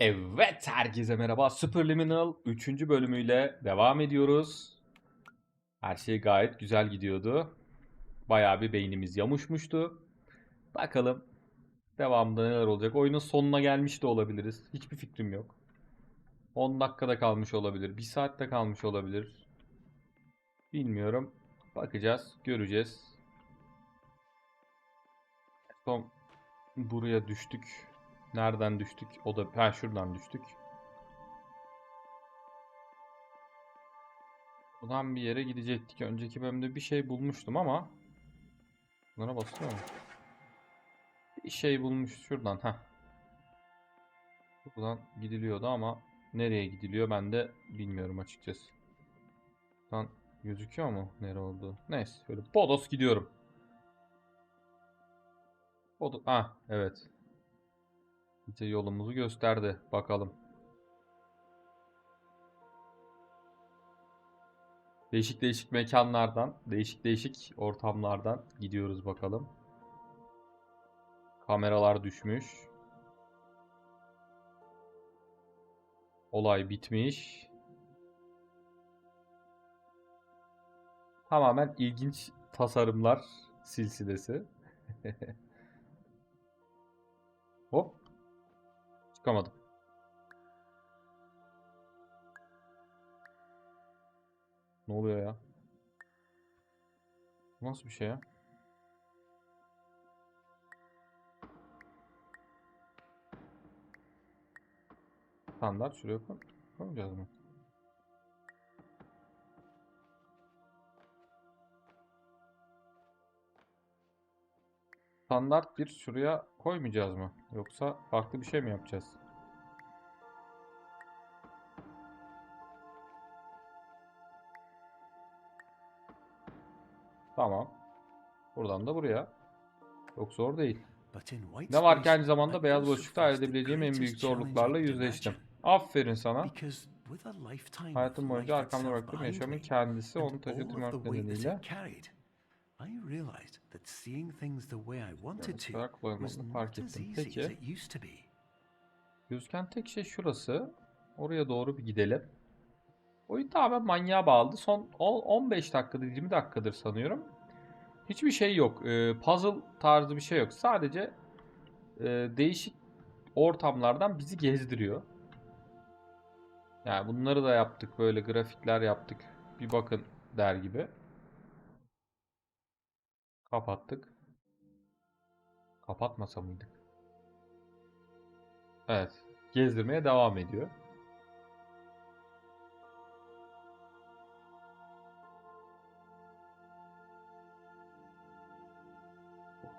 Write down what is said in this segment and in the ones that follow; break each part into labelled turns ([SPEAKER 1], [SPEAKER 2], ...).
[SPEAKER 1] Evet, herkese merhaba. Superliminal 3. bölümüyle devam ediyoruz. Her şey gayet güzel gidiyordu. Bayağı bir beynimiz yamuşmuştu. Bakalım devamında neler olacak. Oyunun sonuna gelmiş de olabiliriz. Hiçbir fikrim yok. 10 dakikada kalmış olabilir. 1 saatte kalmış olabilir. Bilmiyorum. Bakacağız, göreceğiz. Son buraya düştük. Nereden düştük? O da ha şuradan düştük. Buradan bir yere gidecektik. Önceki bölümde bir şey bulmuştum ama bunlara basıyor mu? Bir şey bulmuş şuradan ha. Buradan gidiliyordu ama nereye gidiliyor ben de bilmiyorum açıkçası. Buradan gözüküyor mu nere olduğu? Neyse şöyle Bodos gidiyorum. Bodos ah evet. Bize yolumuzu gösterdi. Bakalım. Değişik değişik mekanlardan, değişik değişik ortamlardan gidiyoruz bakalım. Kameralar düşmüş. Olay bitmiş. Tamamen ilginç tasarımlar silsilesi. Çıkamadım. Ne oluyor ya? Nasıl bir şey ya? Standart şuraya koy. Koymayacağız mı? Standart bir şuraya koymayacağız mı? Yoksa farklı bir şey mi yapacağız? Tamam. Buradan da buraya. Çok zor değil. Ne var ki aynı zamanda beyaz boşlukta halledebileceğim en büyük zorluklarla yüzleştim. Aferin sana. Hayatım boyunca arkamda bıraktığım yaşamın kendisi onu taşıtmak nedeniyle bu kadar kolay olmasını fark ettim. Peki. Gözüken tek şey şurası. Oraya doğru bir gidelim. Oyun tamamen manyağa bağladı. Son 10 15 dakikadır 20 dakikadır sanıyorum. Hiçbir şey yok. Ee, puzzle tarzı bir şey yok. Sadece e, değişik ortamlardan bizi gezdiriyor. Yani bunları da yaptık. Böyle grafikler yaptık. Bir bakın der gibi. Kapattık. Kapatmasa mıydık? Evet. Gezdirmeye devam ediyor.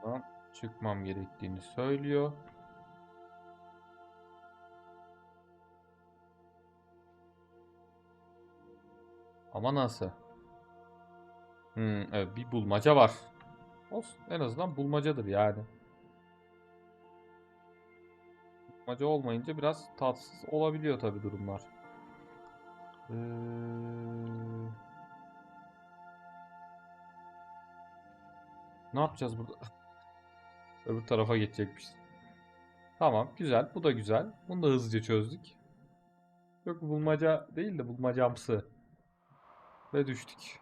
[SPEAKER 1] Buradan çıkmam gerektiğini söylüyor. Ama nasıl? Hmm, evet bir bulmaca var. Olsun. En azından bulmacadır yani. Bulmaca olmayınca biraz tatsız olabiliyor tabi durumlar. Ee... Ne yapacağız burada? Öbür tarafa geçecekmişiz. Tamam güzel. Bu da güzel. Bunu da hızlıca çözdük. Yok bulmaca değil de bulmacamsı. Ve düştük.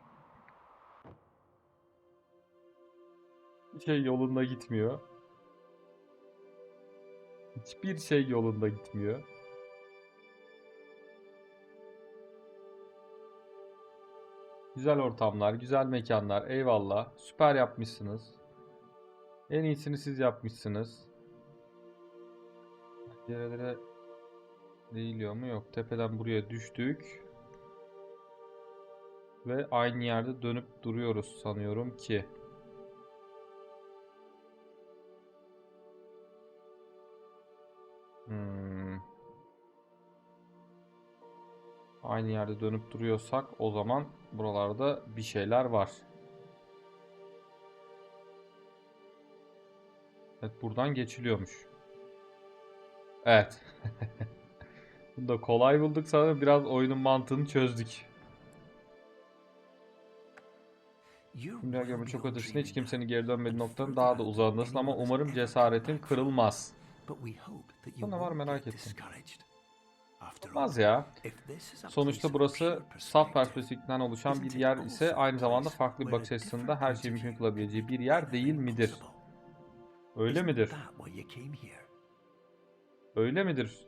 [SPEAKER 1] Bir şey yolunda gitmiyor. Hiçbir şey yolunda gitmiyor. Güzel ortamlar, güzel mekanlar. Eyvallah. Süper yapmışsınız. En iyisini siz yapmışsınız. Yerlere değiliyor mu? Yok. Tepeden buraya düştük. Ve aynı yerde dönüp duruyoruz sanıyorum ki. Hmm. Aynı yerde dönüp duruyorsak o zaman buralarda bir şeyler var. Evet buradan geçiliyormuş. Evet. Bunu da kolay bulduk sanırım biraz oyunun mantığını çözdük. Dünya görme çok ötesinde hiç kimsenin geri dönmediği noktanın daha da uzağındasın ama umarım cesaretin kırılmaz.
[SPEAKER 2] Buna var merak ettim.
[SPEAKER 1] Olmaz ya. Sonuçta burası saf perspektiften oluşan bir yer ise aynı zamanda farklı bir bakış açısında her şeyi mümkün kılabileceği bir yer değil midir? Öyle midir? Öyle midir?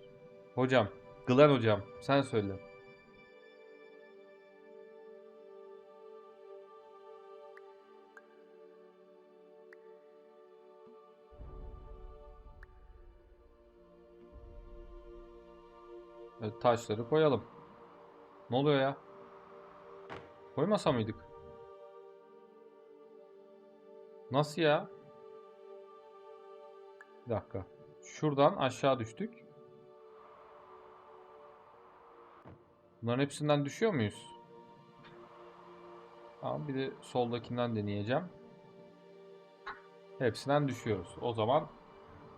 [SPEAKER 1] Hocam, Glen hocam, sen söyle. Taşları koyalım. Ne oluyor ya? Koymasa mıydık? Nasıl ya? Bir dakika. Şuradan aşağı düştük. Bunların hepsinden düşüyor muyuz? Tamam bir de soldakinden deneyeceğim. Hepsinden düşüyoruz. O zaman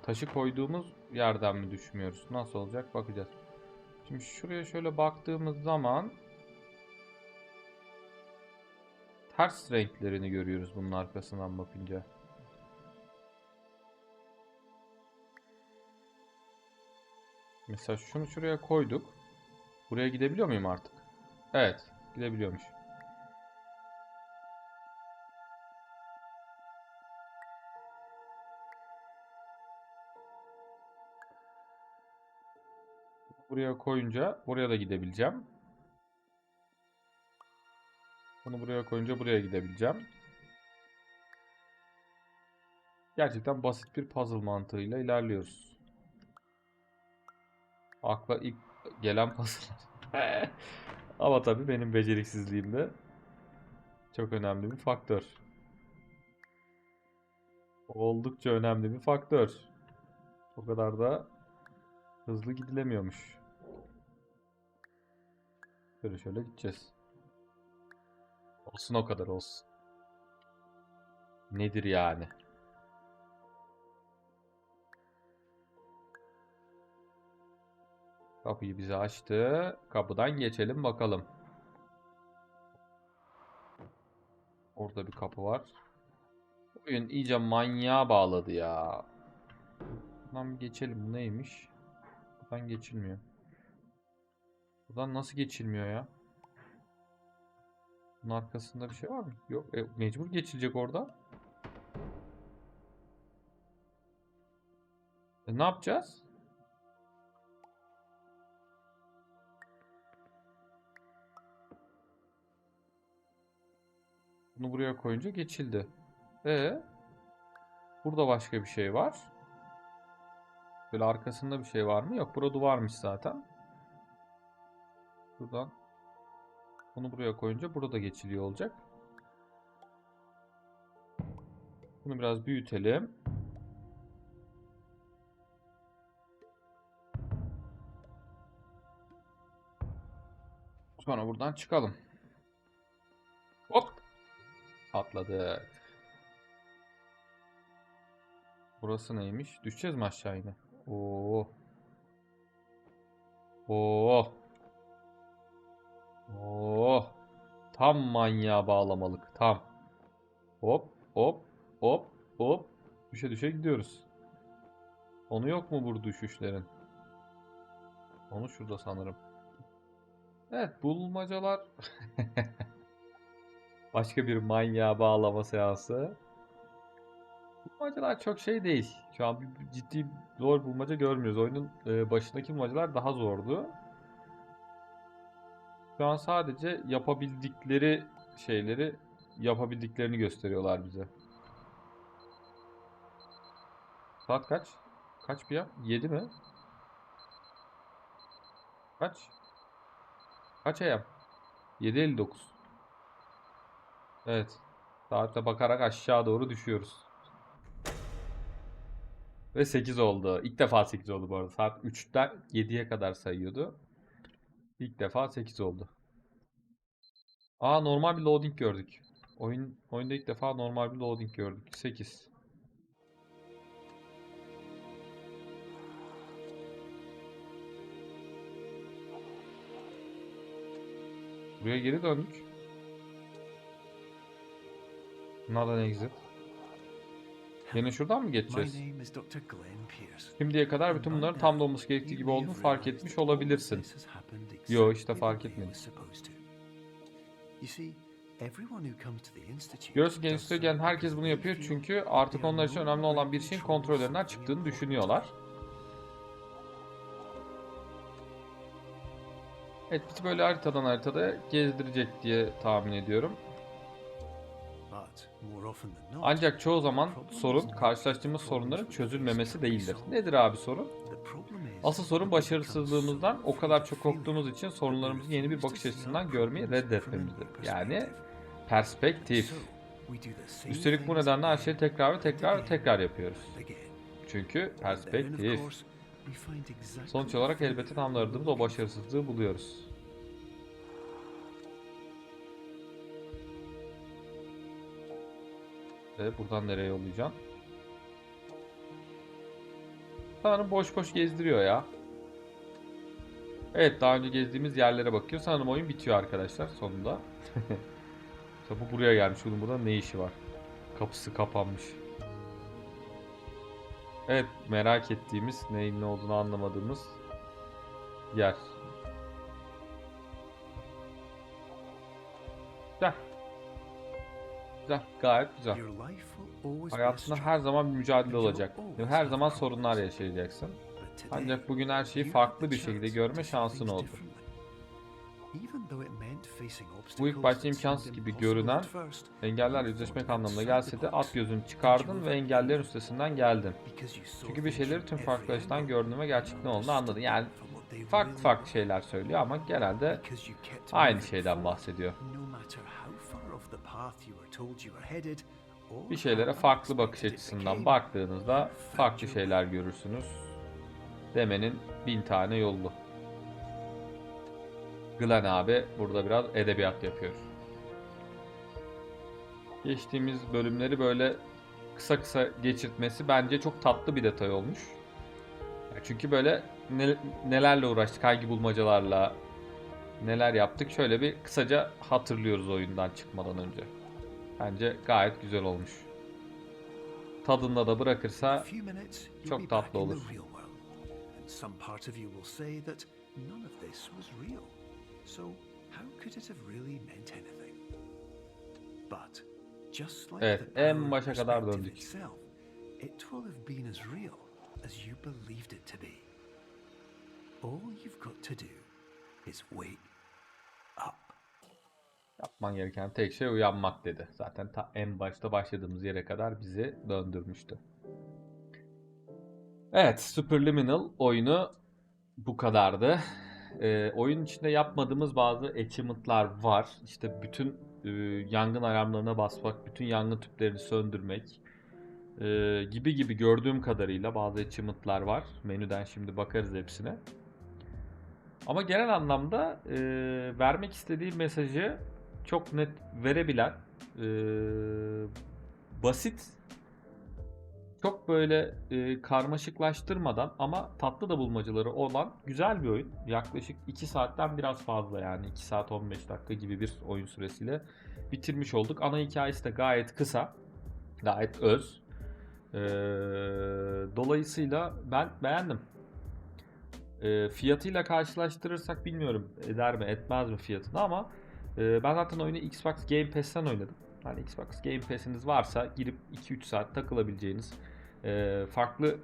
[SPEAKER 1] taşı koyduğumuz yerden mi düşmüyoruz? Nasıl olacak bakacağız. Şimdi şuraya şöyle baktığımız zaman ters renklerini görüyoruz bunun arkasından bakınca. Mesela şunu şuraya koyduk. Buraya gidebiliyor muyum artık? Evet, gidebiliyormuş. Buraya koyunca buraya da gidebileceğim. Bunu buraya koyunca buraya gidebileceğim. Gerçekten basit bir puzzle mantığıyla ilerliyoruz. Akla ilk gelen puzzle'lar. Ama tabii benim beceriksizliğim de çok önemli bir faktör. Oldukça önemli bir faktör. O kadar da hızlı gidilemiyormuş. Şöyle şöyle gideceğiz. Olsun o kadar olsun. Nedir yani? Kapıyı bize açtı. Kapıdan geçelim bakalım. Orada bir kapı var. Oyun iyice manyağa bağladı ya. Bir geçelim. Bu neymiş? Buradan geçilmiyor. Buradan nasıl geçilmiyor ya? Bunun arkasında bir şey var mı? Yok. E, mecbur geçilecek orada. E, ne yapacağız? Bunu buraya koyunca geçildi. E Burada başka bir şey var. Böyle arkasında bir şey var mı? Yok. Burada varmış zaten. Buradan bunu buraya koyunca burada geçiliyor olacak. Bunu biraz büyütelim. Sonra buradan çıkalım. Hop. Atladık. Burası neymiş? Düşeceğiz mi aşağı yine? Oo. Oo. Oo. Tam manyağa bağlamalık. Tam. Hop hop hop hop. Düşe düşe gidiyoruz. Onu yok mu bu düşüşlerin? Onu şurada sanırım. Evet bulmacalar. Başka bir manyağa bağlama seansı. Bulmacalar çok şey değil. Şu an bir ciddi zor bulmaca görmüyoruz. Oyunun e, başındaki bulmacalar daha zordu. Şu an sadece yapabildikleri şeyleri yapabildiklerini gösteriyorlar bize. Saat kaç? Kaç bir ya? 7 mi? Kaç? Kaç AM? 7.59. Evet. Saate bakarak aşağı doğru düşüyoruz. Ve 8 oldu. İlk defa 8 oldu bu arada. Saat 3'ten 7'ye kadar sayıyordu. İlk defa 8 oldu. Aa normal bir loading gördük. Oyun oyunda ilk defa normal bir loading gördük. 8. Buraya geri döndük. Not an exit. Yine şuradan mı geçeceğiz? Şimdiye kadar bütün bunların tam da olması gerektiği gibi olduğunu fark etmiş olabilirsin. Yo, işte fark etmedim. Görüyorsun ki enstitüye gelen herkes bunu yapıyor çünkü artık onlar için önemli olan bir şeyin kontrollerinden çıktığını düşünüyorlar. Evet bizi böyle haritadan haritada gezdirecek diye tahmin ediyorum. Ancak çoğu zaman sorun karşılaştığımız sorunların çözülmemesi değildir. Nedir abi sorun? Asıl sorun başarısızlığımızdan o kadar çok korktuğumuz için sorunlarımızı yeni bir bakış açısından görmeyi reddetmemizdir. Yani perspektif. Üstelik bu nedenle her şeyi tekrar ve tekrar ve tekrar yapıyoruz. Çünkü perspektif. Sonuç olarak elbette tam aradığımız o başarısızlığı buluyoruz. Ve buradan nereye yollayacağım? Sanırım boş boş gezdiriyor ya. Evet daha önce gezdiğimiz yerlere bakıyor. Sanırım oyun bitiyor arkadaşlar sonunda. İşte bu buraya gelmiş. Bunun burada ne işi var? Kapısı kapanmış. Evet merak ettiğimiz neyin ne olduğunu anlamadığımız yer. Güzel. Güzel. Gayet güzel. Hayatında her zaman bir mücadele olacak. Her zaman sorunlar yaşayacaksın. Ancak bugün her şeyi farklı bir şekilde görme şansın oldu. Bu ilk başta imkansız gibi görünen engellerle yüzleşmek anlamına gelse de at gözünü çıkardın ve engellerin üstesinden geldin. Çünkü bir şeyleri tüm farklı açıdan gördün ve gerçekten olduğunu anladın. Yani farklı farklı şeyler söylüyor ama genelde aynı şeyden bahsediyor. Bir şeylere farklı bakış açısından baktığınızda farklı şeyler görürsünüz. Demenin bin tane yolu. Glenn abi burada biraz edebiyat yapıyor. Geçtiğimiz bölümleri böyle kısa kısa geçirtmesi bence çok tatlı bir detay olmuş. Çünkü böyle ne- nelerle uğraştık, hangi bulmacalarla neler yaptık şöyle bir kısaca hatırlıyoruz oyundan çıkmadan önce. Bence gayet güzel olmuş. Tadında da bırakırsa çok tatlı olur.
[SPEAKER 2] Some part of you will say that none of this was real. So how could it have really meant anything? But just like
[SPEAKER 1] Evet, en başa kadar döndük.
[SPEAKER 2] itself, it will have been as real as you believed it to be. All you've got to do is up.
[SPEAKER 1] Yapman gereken tek şey uyanmak dedi. Zaten ta en başta başladığımız yere kadar bizi döndürmüştü. Evet, Superliminal oyunu bu kadardı. Ee, oyun içinde yapmadığımız bazı achievement'lar var. İşte bütün e, yangın alarmlarına basmak, bütün yangın tüplerini söndürmek e, gibi gibi gördüğüm kadarıyla bazı achievement'lar var. Menüden şimdi bakarız hepsine. Ama genel anlamda e, vermek istediği mesajı çok net verebilen, e, basit, çok böyle e, karmaşıklaştırmadan ama tatlı da bulmacaları olan güzel bir oyun. Yaklaşık 2 saatten biraz fazla yani 2 saat 15 dakika gibi bir oyun süresiyle bitirmiş olduk. Ana hikayesi de gayet kısa, gayet öz. E, dolayısıyla ben beğendim. E, fiyatıyla karşılaştırırsak bilmiyorum eder mi etmez mi fiyatını ama e, ben zaten oyunu Xbox Game Pass'ten oynadım. Hani Xbox Game Pass'iniz varsa girip 2-3 saat takılabileceğiniz e, farklı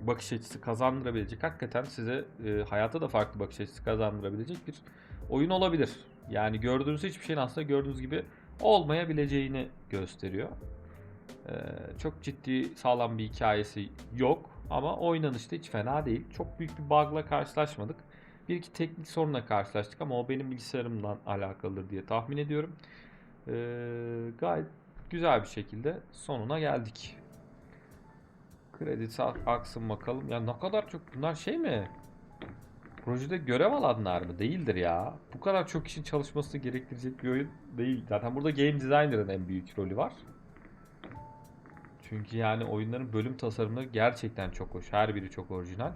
[SPEAKER 1] bakış açısı kazandırabilecek hakikaten size e, hayata da farklı bakış açısı kazandırabilecek bir oyun olabilir. Yani gördüğünüz hiçbir şeyin aslında gördüğünüz gibi olmayabileceğini gösteriyor. E, çok ciddi sağlam bir hikayesi yok ama oynanışta hiç fena değil. Çok büyük bir bug'la karşılaşmadık. Bir iki teknik sorunla karşılaştık ama o benim bilgisayarımdan alakalıdır diye tahmin ediyorum. E, gayet güzel bir şekilde sonuna geldik. Kredi aksın bakalım. Ya ne kadar çok bunlar şey mi? Projede görev alanlar mı? Değildir ya. Bu kadar çok kişinin çalışmasını gerektirecek bir oyun değil. Zaten burada game designer'ın en büyük rolü var. Çünkü yani oyunların bölüm tasarımları gerçekten çok hoş. Her biri çok orijinal.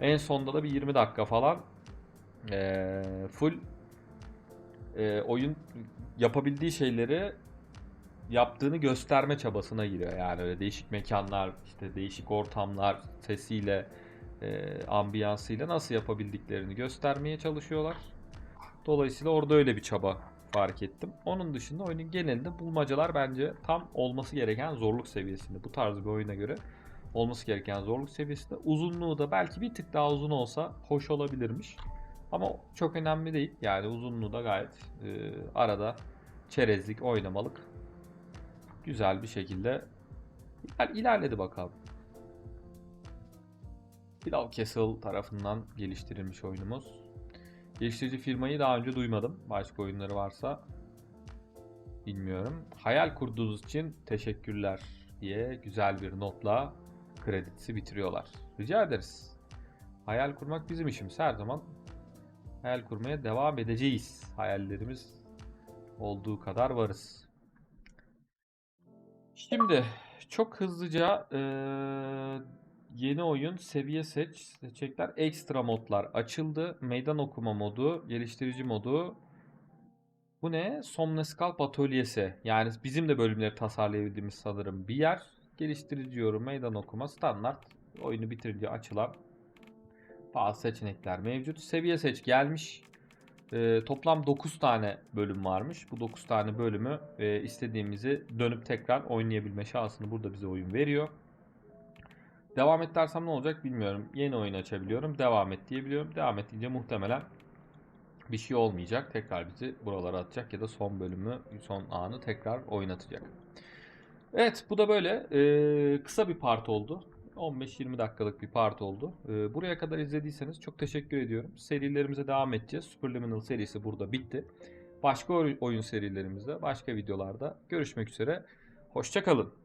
[SPEAKER 1] En sonda da bir 20 dakika falan eee, full eee, oyun yapabildiği şeyleri yaptığını gösterme çabasına giriyor. Yani öyle değişik mekanlar, işte değişik ortamlar, sesiyle, e, ambiyansıyla nasıl yapabildiklerini göstermeye çalışıyorlar. Dolayısıyla orada öyle bir çaba fark ettim. Onun dışında oyunun genelinde bulmacalar bence tam olması gereken zorluk seviyesinde. Bu tarz bir oyuna göre olması gereken zorluk seviyesinde. Uzunluğu da belki bir tık daha uzun olsa hoş olabilirmiş. Ama çok önemli değil. Yani uzunluğu da gayet e, arada çerezlik oynamalık güzel bir şekilde iler- ilerledi bakalım. Pilav Castle tarafından geliştirilmiş oyunumuz. Geliştirici firmayı daha önce duymadım. Başka oyunları varsa bilmiyorum. Hayal kurduğunuz için teşekkürler diye güzel bir notla kredisi bitiriyorlar. Rica ederiz. Hayal kurmak bizim işimiz. Her zaman hayal kurmaya devam edeceğiz. Hayallerimiz olduğu kadar varız. Şimdi çok hızlıca eee, yeni oyun seviye seç seçecekler. Ekstra modlar açıldı. Meydan okuma modu, geliştirici modu. Bu ne? Somneskalp atölyesi. Yani bizim de bölümleri tasarlayabildiğimiz sanırım bir yer. Geliştirici yorum, meydan okuma, standart. Oyunu bitirince açılan bazı seçenekler mevcut. Seviye seç gelmiş. Ee, toplam 9 tane bölüm varmış. Bu 9 tane bölümü e, istediğimizi dönüp tekrar oynayabilme şansını burada bize oyun veriyor. Devam et dersem ne olacak bilmiyorum. Yeni oyun açabiliyorum. Devam et diyebiliyorum. Devam et deyince muhtemelen bir şey olmayacak. Tekrar bizi buralara atacak ya da son bölümü, son anı tekrar oynatacak. Evet bu da böyle Ee, kısa bir part oldu. 15-20 dakikalık bir part oldu. Ee, buraya kadar izlediyseniz çok teşekkür ediyorum. Serilerimize devam edeceğiz. Superliminal serisi burada bitti. Başka oy- oyun serilerimizde, başka videolarda görüşmek üzere. Hoşçakalın.